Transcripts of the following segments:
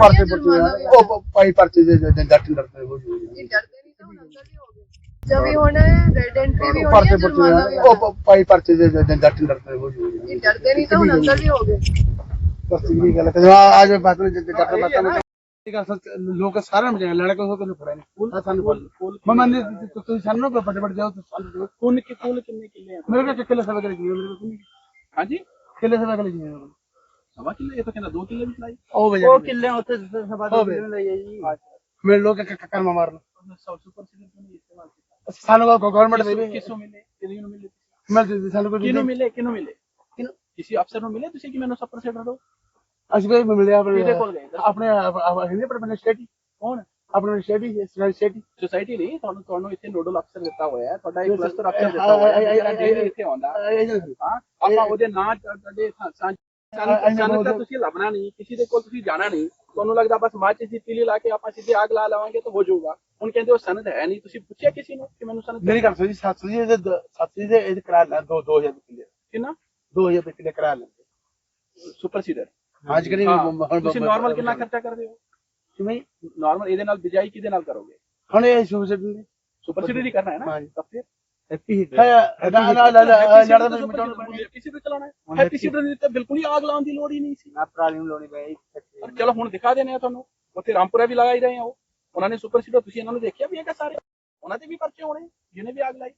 ਪਰਚੇ ਪੁਰਚੇ ਉਹ ਭਾਈ ਪਰਚੇ ਦੇ ਦੇ- ਜੱਟ ਡਰਦੇ ਹੋ ਜੂ ਇਹ ਡਰਦੇ ਨਹੀਂ ਤਾਂ ਹੁਣ ਅੰਦਰ ਵੀ ਹੋ ਗਏ। ਜਦ ਵੀ ਹੁਣ ਰੈਡ ਐਂਟਰੀ ਵੀ ਹੋਣੀ ਪਰਚੇ ਹੈ ਜੁਰਮਾਨਾ ਵੀ ਪੁਰਚੇ ਹੋਣਾ। ਉਹ ਭਾਈ ਪਰਚੇ ਦੇ ਦੇ- ਜੱਟ ਡਰਦੇ ਹੋ ਜੂ ਇਹ ਡਰਦੇ ਨਹੀਂ ਤਾਂ ਹੁਣ ਅੰਦਰ ਵੀ ਹੋ ਗਏ। ਬਸ ਇਹ ਗੱਲ ਕਰ ਆ ਜੋ ਬਾਤ ਨੂੰ ਜੱਟ ਬਾਤਾਂ ਨੂੰ ਇਹ ਗੱਲ ਸੱਚ ਲੋਕ ਸਾਰਿਆਂ ਨੂੰ ਲੜਕੇ ਹੋ ਕੇ ਫੜਾ ਨਹੀਂ ਆ ਸਾਨੂੰ ਕੋਲ ਮੈਂ ਮੰਨੇ ਤੁਸੀਂ ਸਾਨੂੰ ਨਾ ਵੱਡੇ ਵੱਡੇ ਜਾਓ ਤੁਸੀਂ ਸਾਨੂੰ ਕੁੱਲ ਕਿ ਕੁੱਲ ਕਿੰਨੇ ਕਿੱਲੇ ਆ? ਮੇਰੇ ਕੋਲ ਕਿੱਲੇ ਸਵਾ ਕਰੇ ਜੀ ਮੇਰੇ ਕੋਲ ਹਾਂਜੀ? ਕਿੱਲੇ ਸਵਾ ਕਰੇ ਜੀ ਸਵਾ ਕਿੱਲੇ ਇਹ ਤਾਂ ਕਹਿੰਦਾ ਦੋ ਕਿੱਲੇ ਵੀ ਚਲਾਈ। ਉਹ ਵਜਾ ਉਹ ਕਿੱਲੇ ਉੱਥੇ ਸਭਾ ਉਹ ਦੇ ਵੇ। ਲਈ ਹੈ ਜੀ। ਮੇਰੇ ਲੋਕ ਕਰਮਾ ਮਾਰਨ। ਸੁਪਰ ਸੀਡਰ ਤੋਂ ਨਹੀਂ ਇਸਤੇਮਾਲ ਕੀਤਾ? ਸਾਨੂੰ ਗਵਰਨਮੈਂਟ ਦੇ ਵੀ ਕਿਸੋਂ ਮਿਲੇ? ਕਿਹਨੂੰ ਮਿਲੇ ਮਿਲ ਜੀ ਸਾਨੂੰ ਕੋਈ ਕਿਹਨੂੰ ਮਿਲੇ? ਕਿਹਨੂੰ ਮਿਲੇ? ਕਿਹਨੂੰ? ਕਿਸੇ ਅਫਸਰ ਨੂੰ ਮਿਲੇ ਤੁਸੀਂ ਕਿ ਮੈਨੂੰ ਸੁਪਰ ਸੀਡਰ ਦਿਓ ਅਸੀਂ ਵੀ ਮਿਲਿਆ ਆਪਣੇ ਕਿਹਦੇ ਕੋਲ ਗਏ? ਦੱਸੋ। ਆਪਣੇ ਹਿੰਦੀ ਆਪਣੇ ਪਿੰਡ ਸਟੇਟੀ ਕੌਣ? ਆਪਣੇ ਸਟੇਟੀ ਸਟੇਟੀ ਸੋਸਾਇਟੀ ਨਹੀਂ ਤੁਹਾਨੂੰ ਤੁਹਾਨੂੰ ਇੱਥੇ ਨੋਡਲ ਅਫਸਰ ਦਿੱਤਾ ਹੋਇਆ ਹੈ। ਤੁਹਾਡਾ ਇੱਕ. ਕਲਸਟਰ ਅਫਸਰ ਦਿੱਤਾ ਹੋਇਆ ਹੈ। ਜਿਹੜਾ daily ਇੱਥੇ ਆਉਂਦਾ। ਹਾਂ ਆਪਾਂ ਉਹਦੇ ਨਾਂ ਤੁਹਾਡੇ ਸਾਂਝ ਤਾਂ ਉਹਦੇ- ਤੁਸੀਂ ਲੱਭਣਾ ਨਹੀਂ ਕਿਸੇ ਦੇ ਕੋਲ ਤੁਸੀਂ ਜਾਣਾ ਨਹੀਂ। ਤੁਹਾਨੂੰ ਲੱਗਦਾ ਬਸ ਮਾਚਿਸ ਦੀ ਤੀਲੀ ਲਾ ਕੇ ਆਪਾਂ ਸਿੱਧੇ ਆਗ ਲਾ ਲਵਾਂਗੇ ਤਾਂ ਹੋ ਜਾਊਗਾ। ਹੁਣ ਕਹਿੰਦੇ ਉਹ ਸਨਦ ਹੈ ਨਹੀਂ। ਤੁਸੀਂ ਪੁੱਛਿਆ ਕਿਸੇ ਨੂੰ ਕਿ ਮੈਨੂੰ ਸਨਦ ਮੇਰੀ ਗੱਲ ਸੁਣੀ ਸੱਤ ਜੀ ਦੇ ਸੱਤ ਜੀ ਦੇ ਇਹ ਕਰਾ ਲੈ ਦੋ 2000 ਰੁਪਏ ਕਿੰਨਾ? 2000 ਰੁਪਏ ਕਰਾ ਲੈਂਦੇ। Super seeder. ਅੱਜ ਕਰੀ ਤੁਸੀਂ ਨਾਰਮਲ ਕਿੰਨਾ ਖਰਚਾ ਕਰਦੇ ਹੋ? ਕਿਵੇਂ? ਨਾਰਮਲ ਇਹਦੇ ਨਾਲ ਬਿਜਾਈ ਕਿਹਦੇ ਨਾਲ ਕਰੋਗੇ? ਹੁਣ ਇਹ ਸੁਪਰ ਸੀਡਰ ਹੀ ਕਰਨਾ ਹੈ ਨਾ ਹਾਂਜੀ। ਤਾਂ ਫਿਰ? ਹੈਪੀ ਹੈ ਨਾ ਨਾ ਨਾ ਲੜਦਾ ਮੈਂ ਮਚਾਉਣਾ ਕਿਸੇ ਵੀ ਚਲਾਉਣਾ ਹੈ ਹੈਪੀ ਸੀਡਰ ਦੀ ਤਾਂ ਬਿਲਕੁਲ ਹੀ ਆਗ ਲਾਉਣ ਦੀ ਲੋੜ ਹੀ ਨਹੀਂ ਸੀ। ਨਾ ਪਰਾਲੀ ਨੂੰ ਲਾਉਣੀ ਪਈ ਪਰ ਚਲੋ ਹੁਣ ਦਿਖਾ ਦੇਣੇ ਆ ਤੁਹਾਨੂੰ। ਉੱਥੇ ਰਾਮਪੁਰਾ ਵੀ ਲਗਾ ਹੀ ਰਹੇ ਆ ਉਹ। ਉਹਨਾਂ ਨੇ ਸੁਪਰ ਸੀਡਰ ਤੁਸੀਂ ਇਹਨਾਂ ਨੂੰ ਦੇਖਿਆ ਵੀ ਹੈਗਾ ਸਾਰੇ? ਉਹਨਾਂ ਤੇ ਵੀ ਪਰਚੇ ਹੋਣੇ ਜਿਹਨੇ ਵੀ ਆਗ ਲਾਈ।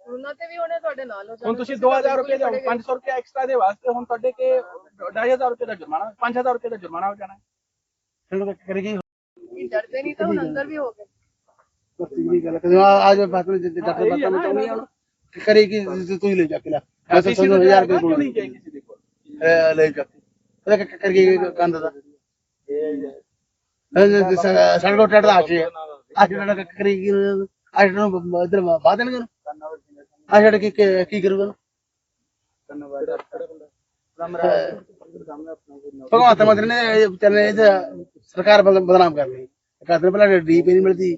ਉਹਨਾਂ ਤੇ ਵੀ ਹੋਣੇ ਤੁਹਾਡੇ ਨਾਲ ਹੋ ਹੁਣ ਤੁਸੀਂ 2000 ਰੁਪਏ ਦੇ 500 ਰੁਪਏ ਐਕਸਟਰਾ ਦੇ ਵਾਸਤੇ ਹੁਣ ਤੁਹਾਡੇ ਕੇ 2500 ਰੁਪਏ ਦਾ ਜੁਰਮਾਨਾ 5000 ਰੁਪਏ ਦਾ ਜੁਰਮਾਨਾ ਹੋ ਜਾਣਾ। ਹੈ ਫਿਰ ਕਰੇਗੀ ਇਹ ਡਰਦੇ ਨਹੀਂ ਤਾਂ ਹੁਣ ਅੰਦਰ ਵੀ ਹੋ ਗਏ। ਬਸ ਇਹ ਗੱਲ ਕਰ ਆ ਜੋ ਬਾਤ ਨੂੰ ਜੱਟ ਬਾਤਾਂ ਨੂੰ ਚਾਹੁੰਦੀ ਆ। ਕਰੇਗੀ ਤੂੰ ਹੀ ਲੈ ਜਾ ਕੇ ਲੈ। ਮੈਂ ਕਿਸੇ ਸੱਤ ਦੇ ਹਜ਼ਾਰ ਕਿਉਂ ਰੁਪਏ ਨਹੀਂ ਗਏ ਕਿਸੇ ਦੇ ਕੋਲ ਕੋਲ ਲੈ ਜਾ। ਕੇ ਉਹਦਾ ਕਰੇਗੀ ਕੰਦ ਦਾ? ਸਾਡੇ ਕੋਲ ਟੱਟ ਦਾ ਆਸ਼ੇ। ਆਸ਼ੇ ਟੱਟ ਕਰੇਗੀ ਆਸ਼ੇ ਨੂੰ ਇਧਰ ਬਾਦ ਦੇਣਗੇ ਆਸ਼ੇ ਟੱਟ ਕੀ ਕੀ ਕਰੂਗਾ ਭਗਵੰਤ ਮੰਤਰੀ ਨੇ ਇਹ ਵਿਚਾਰੇ ਨੇ ਇਹ ਸਰਕਾਰ ਬਦ- ਬਦਨਾਮ ਕਰ ਲਈ। ਕਹਿੰਦੇ ਪਹਿਲਾਂ ਡੀਪੀ ਨਹੀਂ ਮਿਲਦੀ।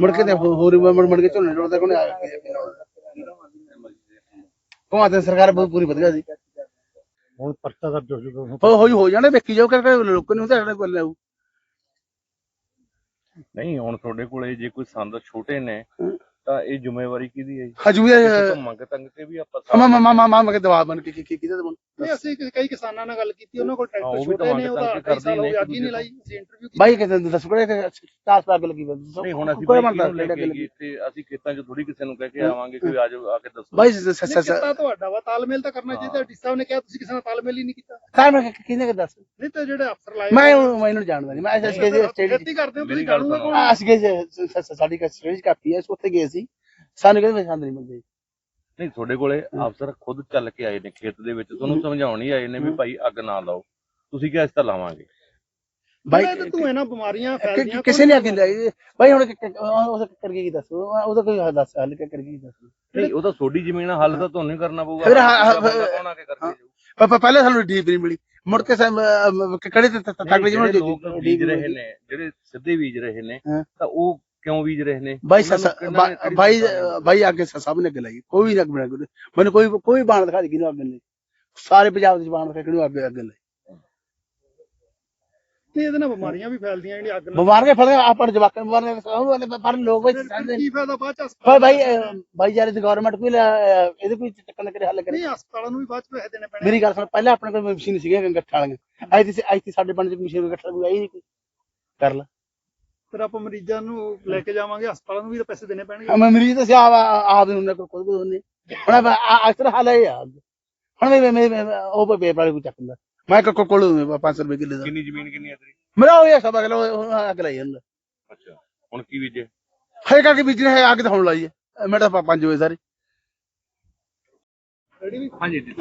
ਮੁੜ ਕੇ ਤੇ ਹੋਰ ਮੁੜ ਮੁੜ ਕੇ ਝੋਨੇ ਜੋੜਦਾ ਕੋਨੇ ਆ ਦੀ ਸਰਕਾਰ ਬਹੁਤ ਪੂਰੀ ਵਧੀਆ ਸੀ। ਹੁਣ ਪਰਚਾ ਹੋ ਜੂਗਾ ਹੋ ਹੋਈ ਹੋ ਜਾਣੇ ਵੇਖੀ ਜਾਓ ਕਰਕੇ ਲੋਕਾਂ ਨੂੰ ਤਾਂ ਕੋਲ ਲਿਆਊ ਨਹੀਂ ਹੁਣ ਤੁਹਾਡੇ ਕੋਲੇ ਜੇ ਕੋਈ ਸੰਦ ਛੋਟੇ ਨੇ ਤਾਂ ਇਹ ਜ਼ਿੰਮੇਵਾਰੀ ਕਿਹਦੀ ਹੈ ਜੀ? ਹਜੂ ਵੀ ਕਿਸੇ ਤੋਂ ਮੰਗ ਤੰਗ ਕੇ ਵੀ ਆਪਾਂ ਮਾ ਮਾ ਮਾ ਮਾ ਮਾ ਕੇ ਦਵਾ ਬਣ ਕੇ ਕੀ ਕੀ ਕਿਹਦੇ ਬਣ ਨਹੀਂ ਅਸੀਂ ਕਿ- ਕਈ ਕਿਸਾਨਾਂ ਨਾਲ ਗੱਲ ਕੀਤੀ ਉਹਨਾਂ ਕੋਲ ਟਰੈਕਟਰ ਛੋਟੇ ਮੰਗ ਨੇ ਤੰਗ ਉਹਦਾ ਕੇ ਕਈ ਕਰਦੇ ਨੇ ਗਏ ਹੀ ਨਹੀਂ ਲਾਈ ਅਸੀਂ ਇੰਟਰਵਿਊ ਕੀਤੀ। ਬਾਈ ਕਿਤੇ ਦੱਸ ਕੋਲੇ ਚਾਸ ਪਾ ਕੇ ਲੱਗੀ ਬੰਦ ਨਹੀਂ ਹੁਣ ਅਸੀਂ ਕੋਈ ਕਿਹਨੂੰ ਲੈ ਕੇ ਗਏ ਅਸੀਂ ਖੇਤਾਂ 'ਚ ਥੋੜੀ ਕਿਸੇ ਨੂੰ ਕਹਿ ਕੇ ਆਵਾਂਗੇ ਕਿ ਆਜੋ ਆ ਕੇ ਦੱਸੋ। ਬਾਈ ਨਹੀਂ ਕੀਤਾ ਤੁਹਾਡਾ ਵਾ ਤਾਲਮੇਲ ਤਾਂ ਕਰਨਾ ਚਾਹੀਦਾ ਡੀ ਸਾਹਿਬ ਨੇ ਕਿਹਾ ਤੁਸੀਂ ਕਿਸੇ ਨਾਲ ਤਾਲਮੇਲ ਹੀ ਨਹੀਂ ਕੀਤਾ। ਮੈਂ ਕਿਹਨੇ ਕਿ ਦੱਸ? ਨਹੀਂ ਤਾਂ ਜਿਹੜੇ ਅਫਸਰ ਲਾਏ ਮੈਂ ਮੈਨੂੰ ਜਾਣਦਾ ਨਹੀਂ ਮੈਂ ਇਸ ਕੇ ਸਟੇਟ ਖੇਤੀ ਕਰਦੇ ਹੋ ਤੁਸੀਂ ਜਾਣੂਗਾ। ਕੌਣ? ਅਸੀਂ ਕੇ ਸਾਡੀ ਕਸਟਡੀ ਕਾਪੀ ਹੈ ਉੱਥੇ ਗਏ ਸੀ। ਸਾਨੂੰ ਕਹਿੰਦੇ ਸੰਦ ਨਹੀਂ ਮਿਲਦੇ ਨਹੀਂ ਤੁਹਾਡੇ ਕੋਲੇ ਅਫਸਰ ਖੁਦ ਚੱਲ ਕੇ ਆਏ ਨੇ ਖੇਤ ਦੇ ਵਿੱਚ। ਤੁਹਾਨੂੰ ਸਮਝਾਉਣ ਹੀ ਆਏ ਨੇ ਵੀ ਭਾਈ ਅੱਗ ਨਾ ਲਾਓ। ਤੁਸੀਂ ਕਿਹਾ ਇਸ ਤਾਂ ਲਾਵਾਂਗੇ? ਬਾਈ ਤੂੰ ਇਹਨਾਂ ਬਿਮਾਰੀਆਂ ਫੈਲਦੀਆਂ ਕਿਸੇ ਨੇ ਲਾਈ। ਬਾਈ ਹੁਣ ਉਹ ਕਰਕੇ ਕੀ ਦੱਸੋ? ਉਹਦਾ ਕੋਈ ਹੱਲ ਦੱਸ ਹੱਲ ਕਰਕੇ ਕੀ ਦੱਸ? ਨਹੀਂ ਉਹ ਤਾਂ ਤੁਹਾਡੀ ਜ਼ਮੀਨ ਹੱਲ ਤਾਂ ਤੁਹਾਨੂੰ ਹੀ ਕਰਨਾ ਪਊਗਾ। ਫਿਰ ਬੰਦਾ ਪਹਿਲੇ ਸਾਨੂੰ ਡੀਪ ਨਹੀਂ ਮਿਲੀ। ਮੁੜ ਕੇ ਕੜੇ ਤੇ ਤਕੜੇ ਨਹੀਂ, ਜਿਵੇਂ ਜਿਹੜੇ ਲੋਕ ਬੀਜ ਰਹੇ ਨੇ ਜਿਹੜੇ ਸਿੱਧੇ ਬੀਜ ਰਹੇ ਨੇ। ਤਾਂ ਉਹ ਕਿਉਂ ਬੀਜ ਰਹੇ ਨੇ? ਬਾਈ ਉਹਨਾਂ ਨੂੰ ਸੱਸ ਕਿਹਨਾਂ ਨੇ ਕਿਹੜੀ ਬਾਈ ਸਰਕਾਰ ਨੇ? ਬਾਈ ਅੱਗੇ ਸਭ ਨੇ ਅੱਗੇ ਲਾਈ ਕੋਈ ਵੀ ਨਾ ਅੱਗੇ ਬਣਾ ਮੈਨੂੰ ਕੋਈ ਕੋਈ ਬਾਣ ਦਿਖਾ ਦੇ ਕਿਹਨੂੰ ਅੱਗੇ ਨਹੀਂ ਸਾਰੇ ਪੰਜਾਬ ਦੇ ਬਾਣ ਦਿਖਾ ਕਿਹਨੂੰ ਅੱਗੇ ਅੱਗੇ ਲਾਈ ਇਹਦੇ ਨਾਲ ਬਿਮਾਰੀਆਂ ਵੀ ਫੈਲਦੀਆਂ ਜਿਹੜੀਆਂ ਅੱਗ ਨਾਲ। ਬਿਮਾਰ ਕੇ ਫੜ ਆਪਾਂ ਜਵਾਕਾਂ ਨੂੰ ਬਿਮਾਰ ਪਰ ਲੋਕ ਵਿੱਚ ਸਮਝਦੇ ਕੀ ਫਾਇਦਾ ਬਾਅਦ ਚ ਹਸਪਤਾਲ ਬਾਈ ਯਾਰ ਦੀ ਗਵਰਨਮੈਂਟ ਕੋਈ ਇਹਦੇ ਕੋਈ ਚੱਕਰ ਕਰੇ ਹੱਲ ਕਰੇ। ਨਹੀਂ ਹਸਪਤਾਲਾਂ ਨੂੰ ਵੀ ਬਾਅਦ ਚ ਪੈਸੇ ਦੇਣੇ ਪੈਣੇ ਮੇਰੀ ਗੱਲ ਸੁਣ ਪਹਿਲਾਂ ਆਪਣੇ ਕੋਲ ਮਸ਼ੀਨ ਸੀਗੇ ਗੱਠਾਂ ਵਾਲੀਆਂ। ਅੱਜ ਤੇ ਅੱਜ ਤੇ ਸਾਡੇ ਪਿੰਡ ਚ ਮਸ਼ੀਨ ਗੱਠਾਂ ਕੋਈ ਆਈ ਨਹੀਂ ਕੋਈ। ਕਰ ਲਾ। ਫਿਰ ਆਪਾਂ ਮਰੀਜ਼ਾਂ ਨੂੰ ਲੈ ਕੇ ਜਾਵਾਂਗੇ ਹਸਪਤਾਲਾਂ ਨੂੰ ਵੀ ਤਾਂ ਪੈਸੇ ਦੇਣੇ ਪੈਣਗੇ। ਮੈਂ ਮਰੀਜ਼ ਤਾਂ ਸਿਆ ਆਪ ਦੇ ਹੁੰਦੇ ਕੋਈ ਕੋਈ ਹੁੰਦੇ। ਹੁਣ ਅਕਸਰ ਹਾਲ ਹੈ ਯਾਰ ਹੁਣ ਮੈਂ ਮੈਂ ਮੈਂ- ਉਹ ਵਾਲੇ ਕੋ ਚੱਕਦਾ ਮੈਂ ਕੋ ਕੋਲ 500 ਰੁਪਏ ਕਿੱਲੇ ਦਾ। ਕਿੰਨੀ ਜ਼ਮੀਨ ਕਿੰਨੀ ਹੈ ਤੇਰੀ ਮੇਰਾ ਉਹ ਇਹ ਸਭ ਅਗਲਾ ਅਗ ਲਈ ਜਾਂਦਾ। ਅੱਛਾ ਹੁਣ ਕੀ ਬੀਜੇ? ਹੈ ਕਰਕੇ ਬਿਜਲੀ ਹੈ ਅੱਗ ਤਾਂ ਹੁਣ ਲਾਈ ਹੈ ਮੈਂ ਤਾਂ 5 ਵਜੇ ਸਾਰੇ। ਹਾਂਜੀ ਜੀ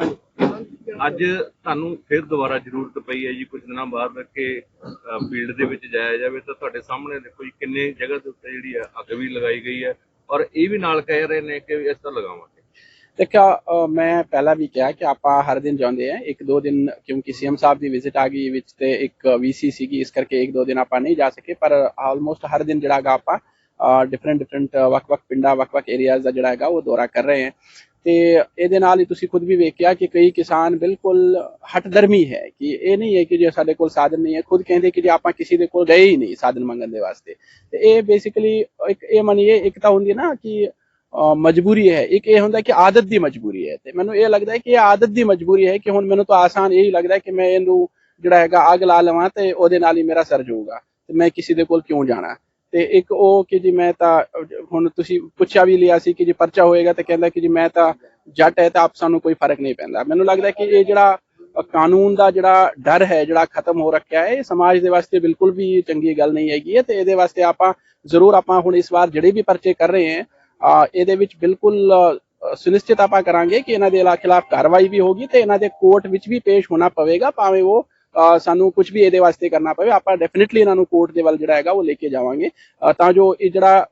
ਅੱਜ ਤੁਹਾਨੂੰ ਫਿਰ ਦੁਬਾਰਾ ਜ਼ਰੂਰਤ ਪਈ ਹੈ ਜੀ ਕੁਝ ਦਿਨਾਂ ਬਾਅਦ ਕਿ ਫੀਲਡ ਦੇ ਵਿੱਚ ਜਾਇਆ ਜਾਵੇ ਤਾਂ ਤੁਹਾਡੇ ਸਾਹਮਣੇ ਦੇਖੋ ਜੀ ਕਿੰਨੇ ਜਗ੍ਹਾ ਦੇ ਉੱਤੇ ਜਿਹੜੀ ਹੈ ਅੱਗ ਵੀ ਲਗਾਈ ਗਈ ਹੈ ਔਰ ਇਹ ਵੀ ਨਾਲ ਕਹਿ ਰਹੇ ਨੇ ਕਿ ਇਸ ਤਰ੍ਹਾਂ ਲਗਾਵਾਂਗੇ। ਦੇਖਿਆ ਮੈਂ ਪਹਿਲਾਂ ਵੀ ਕਿਹਾ ਕਿ ਆਪਾਂ ਹਰ ਦਿਨ ਜਾਂਦੇ ਆ ਇੱਕ ਦੋ ਦਿਨ ਕਿਉਂਕਿ ਸੀਐਮ ਸਾਹਿਬ ਦੀ ਵਿਜ਼ਿਟ ਆ ਗਈ ਵਿੱਚ ਤੇ ਇੱਕ ਵੀਸੀ ਸੀਗੀ ਇਸ ਕਰਕੇ ਇੱਕ ਦੋ ਦਿਨ ਆਪਾਂ ਨਹੀਂ ਜਾ ਸਕੇ ਪਰ ਆਲਮੋਸਟ ਹਰ ਦਿਨ ਜਿਹੜਾ ਹੈਗਾ ਆਪਾਂ ਡਿਫਰੈਂਟ ਡਿਫਰੈਂਟ ਵੱਖ-ਵੱਖ ਪਿੰਡਾਂ ਵੱਖ-ਵੱਖ ਏਰੀਆਜ਼ ਦਾ ਜਿਹੜਾ ਹੈਗਾ ਉਹ ਦੌਰਾ ਕਰ ਰਹੇ ਹਾਂ। ਤੇ ਇਹਦੇ ਨਾਲ ਹੀ ਤੁਸੀਂ ਖੁਦ ਵੀ ਵੇਖਿਆ ਕਿ ਕਈ ਕਿਸਾਨ ਬਿਲਕੁਲ ਹਟਦਰਮੀ ਹੈ ਕਿ ਇਹ ਨਹੀਂ ਹੈ ਕਿ ਜੇ ਸਾਡੇ ਕੋਲ ਸਾਧਨ ਨਹੀਂ ਹੈ, ਖੁਦ ਕਹਿੰਦੇ ਕਿ ਜੇ ਆਪਾਂ ਕਿਸੇ ਦੇ ਕੋਲ ਗਏ ਹੀ ਨਹੀਂ ਸਾਧਨ ਮੰਗਣ ਦੇ ਵਾਸਤੇ। ਤੇ ਇਹ ਬੇਸਿਕਲੀ ਇੱਕ ਇਹ ਮੰਨੀਏ ਇੱਕ ਤਾਂ ਹੁੰਦੀ ਹੈ ਨਾ ਕਿ ਅਹ ਮਜਬੂਰੀ ਹੈ। ਇੱਕ ਇਹ ਹੁੰਦਾ ਕਿ ਆਦਤ ਦੀ ਮਜਬੂਰੀ ਹੈ। ਤੇ ਮੈਨੂੰ ਇਹ ਲੱਗਦਾ ਹੈ ਕਿ ਇਹ ਆਦਤ ਦੀ ਮਜਬੂਰੀ ਹੈ ਕਿ ਹੁਣ ਮੈਨੂੰ ਤਾਂ ਆਸਾਨ ਇਹ ਹੀ ਲੱਗਦਾ ਕਿ ਮੈਂ ਇਹਨੂੰ ਜਿਹੜਾ ਹੈਗਾ ਅੱਗ ਲਾ ਲਵਾਂ ਤੇ ਉਹਦੇ ਨਾਲ ਹੀ ਮੇਰਾ ਸਰ ਜਾਊਗਾ। ਤੇ ਮੈਂ ਕਿਸੇ ਦੇ ਕੋਲ ਕਿਉਂ ਜਾਣਾ? ਤੇ ਇੱਕ ਉਹ ਕਿ ਜੀ ਮੈਂ ਤਾਂ, ਹੁਣ ਤੁਸੀਂ ਪੁੱਛਿਆ ਵੀ ਲਿਆ ਸੀ ਕਿ ਜੇ ਪਰਚਾ ਹੋਏਗਾ ਤੇ ਕਹਿੰਦਾ ਕਿ ਜੀ ਮੈਂ ਤਾਂ ਜੱਟ ਹੈ ਤਾਂ ਆਪ ਸਾਨੂੰ ਕੋਈ ਫ਼ਰਕ ਨਹੀਂ ਪੈਂਦਾ। ਮੈਨੂੰ ਲੱਗਦਾ ਕਿ ਇਹ ਜਿਹੜਾ ਕਾਨੂੰਨ ਦਾ ਜਿਹੜਾ ਡਰ ਹੈ, ਜਿਹੜਾ ਖਤਮ ਹੋ ਰੱਖਿਆ ਹੈ, ਇਹ ਸਮਾਜ ਦੇ ਵਾਸਤੇ ਬਿਲਕੁਲ ਵੀ ਚੰਗੀ ਗੱਲ ਨਹੀਂ ਹੈਗੀ ਹੈ ਤੇ ਇਹਦੇ ਵਾਸਤੇ ਆਪਾਂ ਜ਼ਰੂਰ ਆਪਾਂ ਹੁਣ ਇਸ ਵਾਰ ਜਿਹੜੇ ਵੀ ਪਰਚੇ ਕਰ ਰਹੇ ਹਾਂ ਇਹਦੇ ਵਿੱਚ ਬਿਲਕੁਲ ਸੁਨਿਸ਼ਚਿਤ ਆਪਾਂ ਕਰਾਂਗੇ ਕਿ ਇਹਨਾਂ ਦੇ ਖਿਲਾਫ ਕਾਰਵਾਈ ਵੀ ਹੋਗੀ ਤੇ ਇਹਨਾਂ ਦੇ ਕੋਰਟ ਵਿੱਚ ਵੀ ਪੇਸ਼ ਹੋਣਾ ਪਵੇਗਾ, ਭਾਵੇਂ ਉਹ ਸਾਨੂੰ ਕੁਝ ਵੀ ਇਹਦੇ ਵਾਸਤੇ ਕਰਨਾ ਪਵੇ, ਆਪਾਂ ਡੈਫੀਨਿਟਲੀ ਇਹਨਾਂ ਨੂੰ ਕੋਰਟ ਦੇ ਵੱਲ ਜਿਹੜਾ ਹੈਗਾ ਉਹ ਲੈ ਕੇ ਜਾਵਾਂਗੇ। ਤਾਂ ਜੋ ਇਹ ਜਿਹੜਾ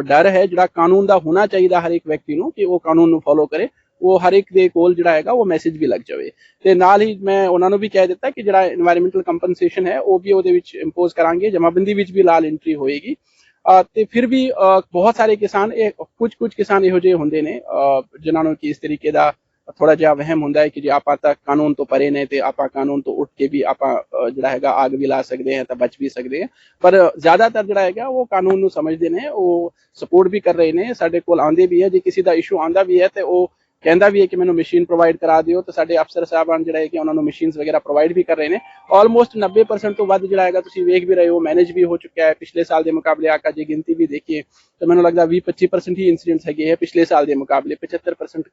ਡਰ ਹੈ, ਜਿਹੜਾ ਕਾਨੂੰਨ ਦਾ ਹੋਣਾ ਚਾਹੀਦਾ ਹਰ ਇੱਕ ਵਿਅਕਤੀ ਨੂੰ ਕਿ ਉਹ ਕਾਨੂੰਨ ਨੂੰ ਫੋਲੋ ਕਰੇ, ਉਹ ਹਰ ਇੱਕ ਦੇ ਕੋਲ ਜਿਹੜਾ ਹੈਗਾ ਉਹ ਮੈਸੇਜ ਵੀ ਲੱਗ ਜਾਵੇ। ਤੇ ਨਾਲ ਹੀ ਮੈਂ ਉਹਨਾਂ ਨੂੰ ਵੀ ਕਹਿ ਦਿੱਤਾ ਕਿ ਜਿਹੜਾ এনवायरमेंटल ਕੰਪਨਸੇਸ਼ਨ ਹੈ, ਉਹ ਵੀ ਉਹਦੇ ਵਿੱਚ ਇੰਪੋਜ਼ ਕਰਾਂਗੇ, ਜਮਾਬੰਦੀ ਵਿੱਚ ਵੀ ਲਾਲ ਐਂਟਰੀ ਹੋਏਗੀ। ਤੇ ਫਿਰ ਵੀ ਬਹੁਤ ਸਾਰੇ ਕਿਸਾਨ ਇਹ ਕੁਝ ਕੁਝ ਕਿਸਾਨ ਇਹੋ ਜਿਹੇ ਹੁੰਦੇ ਨੇ ਜਿਨ੍ਹਾਂ ਨੂੰ ਕਿ ਇਸ ਤਰੀਕੇ ਦਾ ਥੋੜਾ ਜਿਹਾ ਵਹਿਮ ਹੁੰਦਾ ਹੈ ਕਿ ਜੇ ਆਪਾਂ ਤਾਂ ਕਾਨੂੰਨ ਤੋਂ ਪਰੇ ਨੇ ਤੇ ਆਪਾਂ ਕਾਨੂੰਨ ਤੋਂ ਉੱਠ ਕੇ ਵੀ ਆਪਾਂ ਜਿਹੜਾ ਹੈਗਾ ਆਗ ਵੀ ਲਾ ਸਕਦੇ ਹਾਂ ਤਾਂ ਬਚ ਵੀ ਸਕਦੇ ਹਾਂ ਪਰ ਜ਼ਿਆਦਾਤਰ ਜਿਹੜਾ ਹੈਗਾ ਉਹ ਕਾਨੂੰਨ ਨੂੰ ਸਮਝਦੇ ਨੇ ਉਹ ਸਪੋਰਟ ਵੀ ਕਰ ਰਹੇ ਨੇ ਸਾਡੇ ਕੋਲ ਆਉਂਦੇ ਵੀ ਹੈ ਜੇ ਕਿਸੇ ਦਾ ਇਸ਼ੂ ਆਉਂਦਾ ਵੀ ਹੈ ਤੇ ਉਹ ਕਹਿੰਦਾ ਵੀ ਹੈ ਕਿ ਮੈਨੂੰ ਮਸ਼ੀਨ ਪ੍ਰੋਵਾਈਡ ਕਰਾ ਦਿਓ ਤੇ ਸਾਡੇ ਅਫਸਰ ਸਾਹਿਬਾਨ ਜਿਹੜਾ ਹੈ ਕਿ ਉਹਨਾਂ ਨੂੰ ਮਸ਼ੀਨਸ ਵਗੈਰਾ ਪ੍ਰੋਵਾਈਡ ਵੀ ਕਰ ਰਹੇ ਨੇ ਆਲਮੋਸਟ 90% ਤੋਂ ਵੱਧ ਜਿਹੜਾ ਹੈਗਾ ਤੁਸੀਂ ਵੇਖ ਵੀ ਰਹੇ ਹੋ ਮੈਨੇਜ ਵੀ ਹੋ ਚੁੱਕਿਆ ਹੈ ਪਿਛਲੇ ਸਾਲ ਦੇ ਮੁਕਾਬਲੇ ਆਕਾ ਜੇ ਗਿਣਤੀ ਵੀ ਦੇਖੀਏ ਤਾਂ ਮੈਨੂੰ ਲੱਗਦਾ 20-25% ਹੀ ਇਨਸੀਡੈਂਟਸ ਹੈਗੇ ਹੈ ਪਿਛਲੇ ਸਾਲ ਦੇ ਮੁਕਾਬਲੇ 75%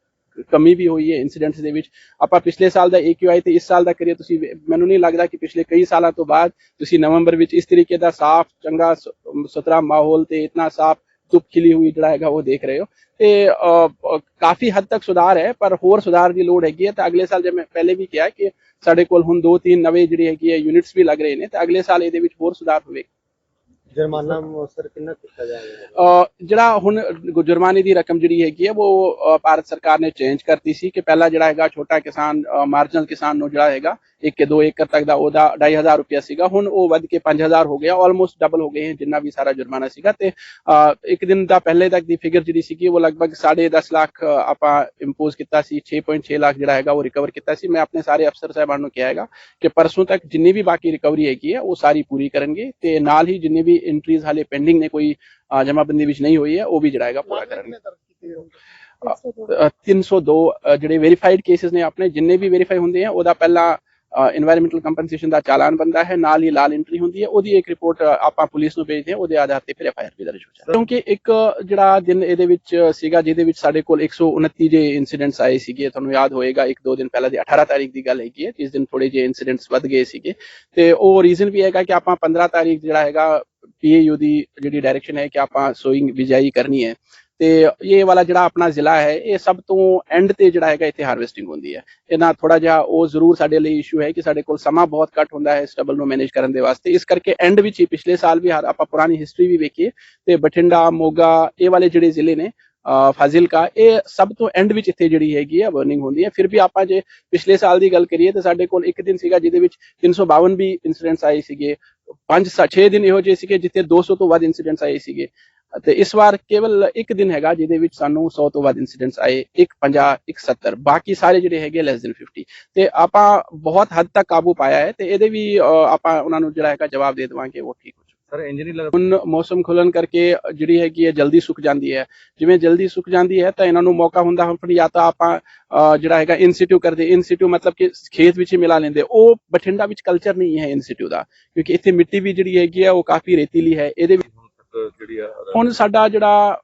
ਕਮੀ ਵੀ ਹੋਈ ਹੈ ਇਨਸੀਡੈਂਟਸ ਦੇ ਵਿੱਚ। ਆਪਾਂ ਪਿਛਲੇ ਸਾਲ ਦਾ AQI ਤੇ ਇਸ ਸਾਲ ਦਾ ਕਰੀਏ ਤੁਸੀਂ ਮੈਨੂੰ ਨਹੀਂ ਲੱਗਦਾ ਕਿ ਪਿਛਲੇ ਕਈ ਸਾਲਾਂ ਤੋਂ ਬਾਅਦ ਤੁਸੀਂ ਨਵੰਬਰ ਵਿੱਚ ਇਸ ਤਰੀਕੇ ਦਾ ਸਾਫ਼ ਚੰਗਾ ਸ- ਸੁਥਰਾ ਮਾਹੌਲ ਤੇ ਇਤਨਾ ਸਾਫ਼ ਧੁੱਪ ਖਿਲੀ ਹੋਈ ਜਿਹੜਾ ਹੈਗਾ ਉਹ ਦੇਖ ਰਹੇ ਹੋ। ਤੇ ਅ, ਕਾਫੀ ਹੱਦ ਤੱਕ ਸੁਧਾਰ ਹੈ ਪਰ ਹੋਰ ਸੁਧਾਰ ਦੀ ਲੋੜ ਹੈਗੀ ਹੈ। ਤਾਂ ਅਗਲੇ ਸਾਲ ਜਿਵੇਂ ਮੈਂ ਪਹਿਲੇ ਵੀ ਕਿਹਾ ਕਿ ਸਾਡੇ ਕੋਲ ਹੁਣ ਦੋ ਤਿੰਨ ਨਵੇਂ ਜਿਹੜੇ ਹੈਗੀ ਹੈ ਯੂਨਿਟਸ ਵੀ ਲੱਗ ਰਹੇ ਨੇ ਤੇ ਅਗਲੇ ਸਾਲ ਇਹਦੇ ਵਿੱਚ ਹੋਰ ਸੁਧਾਰ ਹੋਵੇਗਾ। ਜੁਰਮਾਨਾ ਮੁਅੱਸਰ ਕਿੰਨਾ ਕੀਤਾ ਜਾਏਗਾ ਜਿਹੜਾ ਹੁਣ ਜੁਰਮਾਨੇ ਦੀ ਰਕਮ ਜਿਹੜੀ ਹੈਗੀ ਹੈ ਉਹ ਭਾਰਤ ਸਰਕਾਰ ਨੇ ਚੇਂਜ ਕਰਤੀ ਸੀ ਕਿ ਪਹਿਲਾਂ ਜਿਹੜਾ ਹੈਗਾ ਛੋਟਾ ਕਿਸਾਨ ਮਾਰਜਨਲ ਕਿਸਾਨ ਨੂੰ ਜਿਹੜਾ ਹੈਗਾ 1 ਕੇ 2 ਏਕੜ ਤੱਕ ਦਾ ਉਹਦਾ 2500 ਰੁਪਇਆ ਸੀਗਾ। ਹੁਣ ਉਹ ਵੱਧ ਕੇ 5000 ਹੋ ਗਿਆ ਆਲਮੋਸਟ ਡਬਲ ਹੋ ਗਏ ਹੈ ਜਿੰਨਾ ਵੀ ਸਾਰਾ ਜੁਰਮਾਨਾ ਸੀਗਾ। ਤੇ ਇੱਕ ਦਿਨ ਦਾ ਪਹਿਲੇ ਤੱਕ ਦੀ ਫਿਗਰ ਜਿਹੜੀ ਸੀਗੀ, ਉਹ ਲਗਭਗ 10.5 ਲੱਖ ਆਪਾਂ ਇੰਪੋਜ਼ ਕੀਤਾ ਸੀ 6.6 ਲੱਖ ਜਿਹੜਾ ਹੈਗਾ ਉਹ ਰਿਕਵਰ ਕੀਤਾ ਸੀ। ਮੈਂ ਆਪਣੇ ਸਾਰੇ ਅਫਸਰ ਸਾਹਿਬਾਨ ਨੂੰ ਕਿਹਾ ਹੈਗਾ ਕਿ ਪਰਸੋਂ ਤੱਕ ਜਿੰਨੀ ਵੀ ਬਾਕੀ ਰਿਕਵਰੀ ਹੈਗੀ ਹੈ, ਉਹ ਸਾਰੀ ਪੂਰੀ ਕਰਨਗੇ ਤੇ ਨਾਲ ਹੀ ਜਿੰਨੇ ਵੀ ਐਂਟਰੀਜ਼ ਹਾਲੇ ਪੈਂਡਿੰਗ ਨੇ ਕੋਈ ਜਮਾਬੰਦੀ ਵਿੱਚ ਨਹੀਂ ਹੋਈ ਹੈ ਉਹ ਵੀ ਜਿਹੜਾ ਹੈਗਾ ਪੂਰਾ ਕਰਨਗੇ 302 ਜਿਹੜੇ ਵੈਰੀਫਾਈਡ ਕੇਸਿਸ ਨੇ ਆਪਣੇ ਜਿੰਨੇ ਵੀ ਵੈਰੀਫਾਈ ਹੁੰਦੇ ਆ ਉਹਦਾ ਪਹਿਲਾਂ এনवायरमेंटल ਕੰਪਨਸੇਸ਼ਨ ਦਾ ਚਾਲਾਨ ਬੰਦਾ ਹੈ ਨਾਲ ਹੀ ਲਾਲ ਐਂਟਰੀ ਹੁੰਦੀ ਹੈ ਉਹਦੀ ਇੱਕ ਰਿਪੋਰਟ ਆਪਾਂ ਪੁਲਿਸ ਨੂੰ ਭੇਜਦੇ ਹਾਂ ਉਹਦੇ ਆਧਾਰ ਤੇ ਫਿਰ ਐਫਆਈਆਰ ਵੀ ਦਰਜ ਹੋ ਜਾਂਦੀ ਕਿਉਂਕਿ ਇੱਕ ਜਿਹੜਾ ਦਿਨ ਇਹਦੇ ਵਿੱਚ ਸੀਗਾ ਜਿਹਦੇ ਵਿੱਚ ਸਾਡੇ ਕੋਲ 129 ਜੇ ਇਨਸੀਡੈਂਟਸ ਆਏ ਸੀਗੇ ਤੁਹਾਨੂੰ ਯਾਦ ਹੋਏਗਾ ਇੱਕ ਦੋ ਦਿਨ ਪਹਿਲਾਂ ਦੇ 18 ਤਾਰੀਖ ਦੀ ਗੱਲ ਹੈਗੀ ਹੈ ਜਿਸ ਦਿਨ ਥੋੜੇ ਜਿਹੇ ਇਨਸੀਡੈਂਟਸ ਵੱਧ ਗਏ ਸੀਗੇ। ਤੇ ਉਹ ਰੀਜ਼ਨ ਵੀ ਹੈਗਾ ਕਿ ਆਪਾਂ 15 ਤਾਰੀਖ ਜਿਹੜਾ ਹੈਗਾ ਪੀਏਯੂ ਦੀ ਜਿਹੜੀ ਡਾਇਰੈਕਸ਼ਨ ਹੈ ਕਿ ਆਪਾਂ ਸੋਇੰਗ ਬਿਜਾਈ ਕਰਨੀ ਹੈ। ਤੇ ਇਹ ਵਾਲਾ ਜਿਹੜਾ ਆਪਣਾ ਜ਼ਿਲ੍ਹਾ ਹੈ, ਇਹ ਸਭ ਤੋਂ ਐਂਡ ਤੇ ਜਿਹੜਾ ਹੈਗਾ ਇੱਥੇ ਹਾਰਵੈਸਟਿੰਗ ਹੁੰਦੀ ਹੈ। ਇਹਨਾਂ ਥੋੜਾ ਜਿਹਾ ਉਹ ਜ਼ਰੂਰ ਸਾਡੇ ਲਈ ਇਸ਼ੂ ਹੈ ਕਿ ਸਾਡੇ ਕੋਲ ਸਮਾਂ ਬਹੁਤ ਘੱਟ ਹੁੰਦਾ ਹੈ ਸਟਬਲ ਨੂੰ ਮੈਨੇਜ ਕਰਨ ਦੇ ਵਾਸਤੇ। ਇਸ ਕਰਕੇ ਐਂਡ ਵਿੱਚ ਹੀ ਪਿਛਲੇ ਸਾਲ ਵੀ ਆਪਾਂ ਪੁਰਾਣੀ ਹਿਸਟਰੀ ਵੀ ਵੇਖੀਏ, ਤੇ ਬਠਿੰਡਾ, ਮੋਗਾ, ਇਹ ਵਾਲੇ ਜਿਹੜੇ ਜ਼ਿਲ੍ਹੇ ਨੇ, ਅਹ ਫਾਜ਼ਿਲਕਾ, ਇਹ ਸਭ ਤੋਂ ਐਂਡ ਵਿੱਚ ਇੱਥੇ ਜਿਹੜੀ ਹੈਗੀ ਆ ਬਰਨਿੰਗ ਹੁੰਦੀ ਹੈ। ਫਿਰ ਵੀ ਆਪਾਂ ਜੇ ਪਿਛਲੇ ਸਾਲ ਦੀ ਗੱਲ ਕਰੀਏ, ਤਾਂ ਸਾਡੇ ਕੋਲ ਇੱਕ ਦਿਨ ਸੀਗਾ ਜਿਹਦੇ ਵਿੱਚ 352 ਵੀ ਇਨਸੀਡੈਂਟਸ ਆਏ ਸੀਗੇ। 5 6 ਦਿਨ ਇਹੋ ਜਿਹੇ ਸੀਗੇ ਜਿੱਥੇ 200 ਤੋਂ ਵੱਧ ਇਨਸੀਡੈਂਟਸ ਆਏ ਸੀਗੇ। ਤੇ ਇਸ ਵਾਰ ਕੇਵਲ ਇੱਕ ਦਿਨ ਹੈਗਾ ਜਿਹਦੇ ਵਿੱਚ ਸਾਨੂੰ 100 ਤੋਂ ਵੱਧ ਇਨਸੀਡੈਂਟਸ ਆਏ ਇੱਕ 50 ਇੱਕ 70 ਬਾਕੀ ਸਾਰੇ ਜਿਹੜੇ ਹੈਗੇ ਲੈਸ ਦੈਨ 50 ਤੇ ਆਪਾਂ ਬਹੁਤ ਹੱਦ ਤੱਕ ਕਾਬੂ ਪਾਇਆ ਹੈ ਤੇ ਇਹਦੇ ਵੀ ਅਹ, ਆਪਾਂ ਉਹਨਾਂ ਨੂੰ ਜਿਹੜਾ ਹੈਗਾ ਜਵਾਬ ਦੇ ਦੇਵਾਂਗੇ ਉਹ ਠੀਕ ਹੋ ਸਰ ਇੰਜ ਨਹੀਂ ਲੱਗਦਾ। ਹੁਣ ਮੌਸਮ ਖੁੱਲਣ ਕਰਕੇ ਜਿਹੜੀ ਹੈਗੀ ਹੈ, ਜਲਦੀ ਸੁੱਕ ਜਾਂਦੀ ਹੈ। ਜਿਵੇਂ ਜਲਦੀ ਸੁੱਕ ਜਾਂਦੀ ਹੈ, ਤਾਂ ਇਹਨਾਂ ਨੂੰ ਮੌਕਾ ਹੁੰਦਾ ਹੁਣ ਜਾਂ ਤਾਂ ਆਪਾਂ ਜਿਹੜਾ ਹੈਗਾ ਇਨਸਟੀਟਿਊ ਕਰਦੇ। ਇਨਸਟੀਟਿਊ ਮਤਲਬ ਕਿ ਖੇਤ ਵਿੱਚ ਹੀ ਮਿਲਾ ਲੈਂਦੇ। ਉਹ ਬਠਿੰਡਾ ਵਿੱਚ ਕਲਚਰ ਨਹੀਂ ਹੈ ਇਨਸਟੀਟਿਊ ਦਾ, ਕਿਉਂਕਿ ਇੱਥੇ ਮਿੱਟੀ ਵੀ ਜਿਹੜੀ ਹੈਗੀ ਹੈ, ਉਹ ਕਾਫੀ ਰੇਤੀਲੀ ਹੈ। ਇਹਦੇ ਜਿਹੜੀ ਆ ਹੁਣ ਸਾਡਾ ਜਿਹੜਾ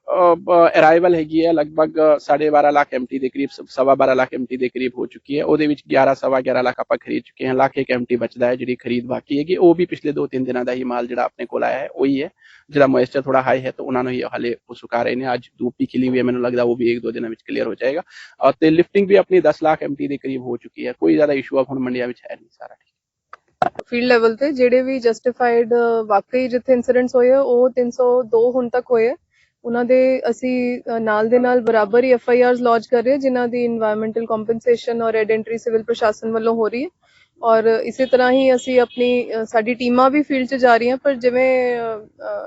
ਅਰਾਈਵਲ ਹੈਗੀ ਹੈ ਲਗਭਗ 12.5 ਲੱਖ ਐਮਟੀ ਦੇ ਕਰੀਬ ਸਵਾ 12 ਲੱਖ ਐਮਟੀ ਦੇ ਕਰੀਬ ਹੋ ਚੁੱਕੀ ਹੈ। ਉਹਦੇ ਵਿੱਚ 11 ਸਵਾ 11 ਲੱਖ ਆਪਾਂ ਖਰੀਦ ਚੁੱਕੇ ਹਾਂ। ਲੱਖ ਇੱਕ ਐਮਟੀ ਬਚਦਾ ਹੈ ਜਿਹੜੀ ਖਰੀਦ ਬਾਕੀ ਹੈਗੀ। ਉਹ ਵੀ ਪਿਛਲੇ 2-3 ਦਿਨਾਂ ਦਾ ਹੀ ਮਾਲ ਜਿਹੜਾ ਆਪਣੇ ਕੋਲ ਆਇਆ ਹੈ, ਉਹੀ ਹੈ। ਜਿਹੜਾ ਮੋਇਸਚਰ ਥੋੜਾ ਹਾਈ ਹੈ ਤਾਂ ਉਹਨਾਂ ਨੂੰ ਹੀ ਹਾਲੇ ਉਹ ਸੁਕਾ ਰਹੇ ਨੇ। ਅੱਜ ਧੂਪ ਵੀ ਖਿਲੀ ਹੋਈ ਹੈ। ਮੈਨੂੰ ਲੱਗਦਾ ਉਹ ਵੀ ਇੱਕ ਦੋ ਦਿਨਾਂ ਵਿੱਚ ਕਲੀਅਰ ਹੋ ਜਾਏਗਾ। ਤੇ ਲਿਫਟਿੰਗ ਵੀ ਆਪਣੀ 10 ਲੱਖ ਐਮਟੀ ਦੇ ਕਰੀਬ ਹੋ ਚੁੱਕੀ ਹੈ। ਕੋਈ ਜ਼ਿਆਦਾ ਇਸ਼ੂ ਹੁਣ ਮੰਡੀਆਂ ਵਿੱਚ ਹੈ ਨਹੀਂ, ਸਾਰਾ ਫੀਲਡ ਲੈਵਲ ਤੇ, ਜਿਹੜੇ ਵੀ ਜਸਟੀਫਾਈਡ ਵਾਕਈ ਜਿੱਥੇ ਇਨਸੀਡੈਂਟਸ ਹੋਏ ਆ, ਉਹ 302 ਹੁਣ ਤੱਕ ਹੋਏ ਆ। ਉਹਨਾਂ ਦੇ ਅਸੀਂ ਨਾਲ ਦੇ ਨਾਲ ਬਰਾਬਰ ਹੀ ਐਫ ਆਈ ਆਰਸ ਲੌਂਚ ਕਰ ਰਹੇ ਜਿਨ੍ਹਾਂ ਦੀ এনवायरमेंटल ਕੰਪਨਸੇਸ਼ਨ ਔਰ ਐਡੈਂਟਰੀ ਸਿਵਲ ਪ੍ਰਸ਼ਾਸਨ ਵੱਲੋਂ ਹੋ ਰਹੀ ਹੈ। ਔਰ ਇਸੇ ਤਰ੍ਹਾਂ ਹੀ ਅਸੀਂ ਆਪਣੀ ਸਾਡੀ ਟੀਮਾਂ ਵੀ ਫੀਲਡ 'ਚ ਜਾ ਰਹੀਆਂ, ਪਰ ਜਿਵੇਂ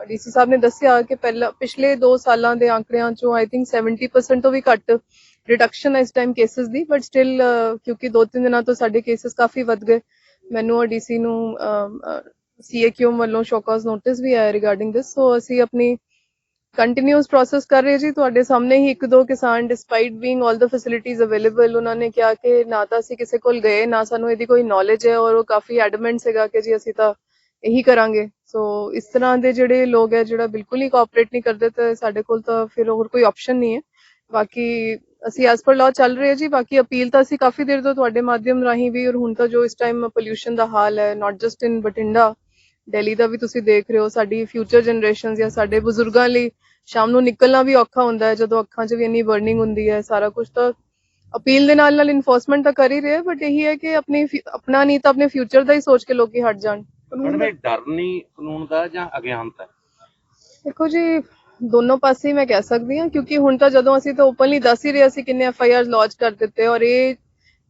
ਡੀਸੀ ਸਾਹਿਬ ਨੇ ਦੱਸਿਆ ਕਿ ਪਹਿਲਾਂ, ਪਿਛਲੇ 2 ਸਾਲਾਂ ਦੇ ਆંકੜਿਆਂ 'ਚੋਂ ਆਈ ਥਿੰਕ 70% ਤੋਂ ਵੀ ਘੱਟ ਰਿਡਕਸ਼ਨ ਇਸ ਟਾਈਮ ਕੇਸਸ ਦੀ ਬਟ ਸਟਿਲ ਕਿਉਂਕਿ 2-3 ਦਿਨਾਂ ਤੋਂ ਸਾਡੇ ਕੇਸਸ ਕਾਫੀ ਵੱਧ ਗਏ। ਮੈਨੂੰ ਔਰ ਡੀਸੀ ਨੂੰ ਸੀਏਕਿਊ ਵੱਲੋਂ ਸ਼ੋਕਾਜ਼ ਨੋਟਿਸ ਵੀ ਆਇਆ ਰਿਗਾਰਡਿੰਗ ਦਿਸ ਸੋ ਅਸੀਂ ਆਪਣੀ ਕੰਟੀਨਿਊਸ ਪ੍ਰੋਸੈਸ ਕਰ ਰਹੇ ਜੀ। ਤੁਹਾਡੇ ਸਾਹਮਣੇ ਹੀ ਇੱਕ ਦੋ ਕਿਸਾਨ despite being 올 the facilities available ਉਹਨਾਂ ਨੇ ਕਿਹਾ ਕਿ ਨਾ ਤਾਂ ਅਸੀਂ ਕਿਸੇ ਕੋਲ ਗਏ, ਨਾ ਸਾਨੂੰ ਇਹਦੀ ਕੋਈ ਨੌਲੇਜ ਹੈ ਔਰ ਉਹ ਕਾਫੀ ਐਡਮੈਂਟ ਸੀਗਾ ਕਿ ਜੀ ਅਸੀਂ ਤਾਂ ਇਹੀ ਕਰਾਂਗੇ। ਸੋ ਇਸ ਤਰ੍ਹਾਂ ਦੇ ਜਿਹੜੇ ਲੋਕ ਹੈ, ਜਿਹੜਾ ਬਿਲਕੁਲ ਹੀ ਕੋਆਪਰੇਟ ਨਹੀਂ ਕਰਦੇ, ਤੇ ਸਾਡੇ ਕੋਲ ਤਾਂ ਫਿਰ ਹੋਰ ਕੋਈ ਆਪਸ਼ਨ ਨਹੀਂ ਹੈ। ਬਾਕੀ ਅਸੀਂ ਐਸ ਪਰ ਲਾਅ ਚੱਲ ਰਹੇ ਹਾਂ ਜੀ ਬਾਕੀ ਅਪੀਲ ਤਾਂ ਅਸੀਂ ਕਾਫੀ ਦੇਰ ਤੋਂ ਤੁਹਾਡੇ ਮਾਧਿਅਮ ਰਾਹੀਂ ਵੀ ਔਰ ਹੁਣ ਤਾਂ ਜੋ ਇਸ ਟਾਈਮ ਪੋਲਿਊਸ਼ਨ ਦਾ ਹਾਲ ਹੈ not just in Bathinda Delhi ਦਾ ਵੀ ਤੁਸੀਂ ਦੇਖ ਰਹੇ ਹੋ ਸਾਡੀ ਫਿਊਚਰ ਜਨਰੇਸ਼ਨਸ ਜਾਂ ਸਾਡੇ ਬਜ਼ੁਰਗਾਂ ਲਈ ਸ਼ਾਮ ਨੂੰ ਨਿਕਲਣਾ ਵੀ ਔਖਾ ਹੁੰਦਾ ਹੈ ਜਦੋਂ ਅੱਖਾਂ 'ਚ ਵੀ ਇੰਨੀ ਬਰਨਿੰਗ ਹੁੰਦੀ ਹੈ ਸਾਰਾ ਕੁਝ ਤਾਂ ਅਪੀਲ ਦੇ ਨਾਲ ਨਾਲ ਇਨਫੋਰਸਮੈਂਟ ਤਾਂ ਕਰ ਹੀ ਰਹੇ ਬਟ ਇਹੀ ਹੈ ਕਿ ਆਪਣੀ ਆਪਣਾ ਨਹੀਂ ਤਾਂ ਆਪਣੇ ਫਿਊਚਰ ਦਾ ਹੀ ਸੋਚ ਕੇ ਲੋਕੀ ਹਟ ਜਾਣ ਡਰ ਨਹੀਂ ਕਾਨੂੰਨ ਦਾ ਜਾਂ ਅਗਿਆਨਤਾ? ਦੇਖੋ ਜੀ ਦੋਨੋਂ ਪਾਸੇ ਮੈਂ ਕਹਿ ਸਕਦੀ ਹਾਂ ਕਿਉਂਕਿ ਹੁਣ ਤਾਂ ਜਦੋਂ ਅਸੀਂ ਤਾਂ ਓਪਨਲੀ ਦੱਸ ਹੀ ਰਹੇ ਅਸੀਂ ਕਿੰਨੇ ਐਫ ਆਈ ਆਰ ਲੌਂਚ ਕਰ ਦਿੱਤੇ ਔਰ ਇਹ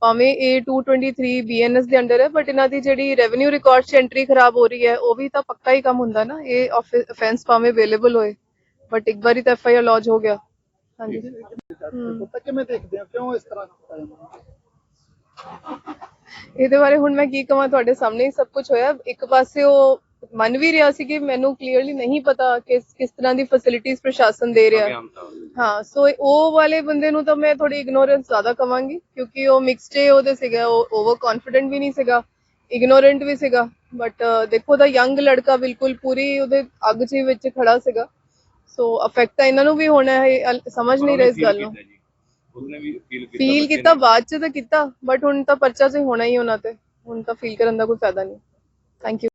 ਭਾਵੇਂ ਇਹ 223 ਬੀਐਨਐਸ ਦੇ ਅੰਡਰ ਹੈ ਬਟ ਇਹਨਾਂ ਦੀ ਜਿਹੜੀ ਰੈਵਨਿਊ ਰਿਕਾਰਡ 'ਚ ਐਂਟਰੀ ਖਰਾਬ ਹੋ ਰਹੀ ਹੈ ਉਹ ਵੀ ਤਾਂ ਪੱਕਾ ਹੀ ਕੰਮ ਹੁੰਦਾ ਨਾ ਇਹ ਅਫੈਂਸ ਭਾਵੇਂ ਅਵੇਲੇਬਲ ਹੋਏ ਬਟ ਇੱਕ ਵਾਰੀ ਤਾਂ ਐਫ ਆਈ ਆਰ ਲੌਂਚ ਹੋ ਗਿਆ। ਹਾਂਜੀ। ਹਮ। ਤਾਂ ਕਿਵੇਂ ਦੇਖਦੇ ਹੋ ਕਿਉਂ ਇਸ ਤਰ੍ਹਾਂ ਕੀਤਾ ਜਾਂਦਾ? ਇਹਦੇ ਬਾਰੇ ਹੁਣ ਮੈਂ ਕੀ ਕਹਾਂ ਤੁਹਾਡੇ ਸਾਹਮਣੇ ਹੀ ਸਭ ਕੁਝ ਹੋਇਆ। ਇੱਕ ਪਾਸੇ ਉਹ ਮੰਨ ਵੀ ਰਿਹਾ ਸੀ ਕਿ ਮੈਨੂੰ ਕਲੀਅਰਲੀ ਨਹੀਂ ਪਤਾ ਕਿ ਕਿਸ ਤਰ੍ਹਾਂ ਦੀ ਫੈਸਿਲਿਟੀਜ਼ ਪ੍ਰਸ਼ਾਸਨ ਦੇ ਰਿਹਾ। ਹੈ ਹਾਂ ਸੋ ਉਹ ਵਾਲੇ ਬੰਦੇ ਨੂੰ ਤਾਂ ਮੈਂ ਥੋੜੀ ਇਗਨੋਰੈਂਸ ਜ਼ਿਆਦਾ ਕਵਾਂਗੀ ਕਿਉਂਕਿ ਉਹ ਮਿਕਸਡ ਏ ਉਹਦੇ ਸੀਗਾ ਉਹ ਓਵਰ ਕੌਨਫੀਡੈਂਟ ਵੀ ਨਹੀਂ ਸੀਗਾ ਇਗਨੋਰੈਂਟ ਵੀ ਸੀਗਾ ਬਟ ਦੇਖੋ ਦਾ ਯੰਗ ਲੜਕਾ ਬਿਲਕੁਲ ਪੂਰੀ ਉਹਦੇ ਅੱਗ ਚ ਵਿੱਚ ਖੜਾ ਸੀਗਾ। ਸੋ ਅਫੈਕਟ ਤਾਂ ਇਹਨਾਂ ਨੂੰ ਵੀ ਹੋਣਾ ਹੈ ਸਮਝ ਨਹੀਂ ਰਹੇ ਇਸ ਗੱਲ ਨੂੰ। ਉਹਨੇ ਵੀ ਫੀਲ ਕੀਤਾ ਫੀਲ ਕੀਤਾ। ਬਾਅਦ ਚ ਤਾਂ ਕੀਤਾ ਬਟ ਹੁਣ ਤਾਂ ਪਰਚਾ ਤੇ ਹੋਣਾ ਹੀ ਉਹਨਾਂ ਤੇ। ਹੁਣ ਤਾਂ ਫੀਲ ਕਰਨ ਦਾ ਕੋਈ ਫਾਇਦਾ ਨਹੀਂ। Thank you